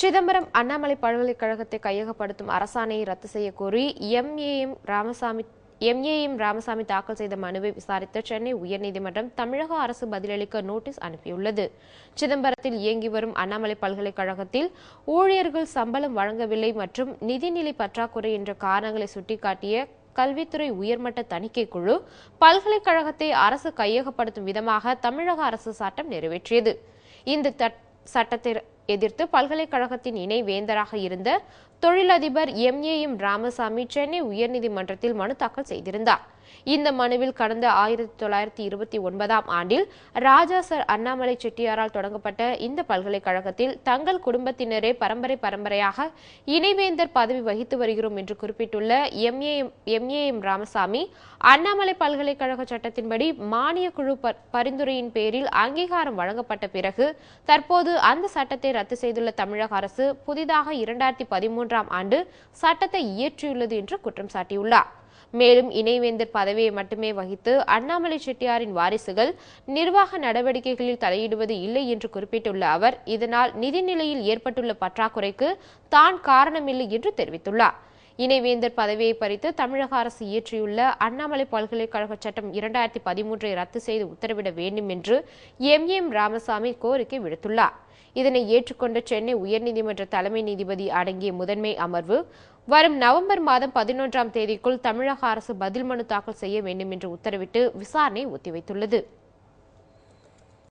சிதம்பரம் அண்ணாமலை பல்கலைக்கழகத்தை கையகப்படுத்தும் அரசாணையை ரத்து செய்ய கோரி எம்ஏஎம் ராமசாமி எம்ஏஎம் ராமசாமி தாக்கல் செய்த மனுவை விசாரித்த சென்னை உயர்நீதிமன்றம் தமிழக அரசு பதிலளிக்க நோட்டீஸ் அனுப்பியுள்ளது. சிதம்பரத்தில் இயங்கி வரும் அண்ணாமலை பல்கலைக்கழகத்தில் ஊழியர்கள் சம்பளம் வழங்கவில்லை மற்றும் நிதிநிலை பற்றாக்குறை என்ற காரணங்களை சுட்டிக்காட்டிய கல்வித்துறை உயர்மட்ட தணிக்கை குழு பல்கலைக்கழகத்தை அரசு கையகப்படுத்தும் விதமாக தமிழக அரசு சட்டம் நிறைவேற்றியது. இந்த சட்டத்தை எதிர்த்து பல்கலைக்கழகத்தின் இணை வேந்தராக இருந்த தொழிலதிபர் எம்ஏஎம் ராமசாமி சென்னை உயர்நீதிமன்றத்தில் மனு தாக்கல் செய்திருந்தார். இந்த மனுவில் கடந்த ஆயிரத்தி தொள்ளாயிரத்தி இருபத்தி ஒன்பதாம் ஆண்டில் ராஜா சர் அண்ணாமலை செட்டியாரால் தொடங்கப்பட்ட இந்த பல்கலைக்கழகத்தில் தங்கள் குடும்பத்தினரே பரம்பரை பரம்பரையாக இணைவேந்தர் பதவி வகித்து வருகிறோம் என்று குறிப்பிட்டுள்ள எம்ஏ எம் ராமசாமி அண்ணாமலை பல்கலைக்கழக சட்டத்தின்படி மானிய குழு ப- பரிந்துரையின் பேரில் அங்கீகாரம் வழங்கப்பட்ட பிறகு தற்போது அந்த சட்டத்தை ரத்து செய்துள்ள தமிழக அரசு புதிதாக இரண்டாயிரத்தி பதிமூன்றாம் ஆண்டு சட்டத்தை இயற்றியுள்ளது என்று குற்றம் சாட்டியுள்ளார். மேலும் இணைவேந்தர் பதவியை மட்டுமே வகித்து அண்ணாமலை செட்டியாரின் வாரிசுகள் நிர்வாக நடவடிக்கைகளில் தலையிடுவது இல்லை என்று குறிப்பிட்டுள்ள அவர் இதனால் நிதிநிலையில் ஏற்பட்டுள்ள பற்றாக்குறைக்கு தான் காரணமில்லை என்று தெரிவித்துள்ளார். இணைவேந்தர் பதவியை பறித்து தமிழக அரசு இயற்றியுள்ள அண்ணாமலை பல்கலைக்கழக சட்டம் இரண்டாயிரத்தி பதிமூன்றை ரத்து செய்து உத்தரவிட வேண்டும் என்று எம். எம். ராமசாமி கோரிக்கை விடுத்துள்ளார். இதனை ஏற்றுக்கொண்ட சென்னை உயர்நீதிமன்ற தலைமை நீதிபதி அடங்கிய முதன்மை அமர்வு வரும் நவம்பர் மாதம் பதினொன்றாம் தேதிக்குள் தமிழக அரசு பதில் மனு தாக்கல் செய்ய வேண்டும் என்று உத்தரவிட்டு விசாரணை ஒத்திவைத்துள்ளது.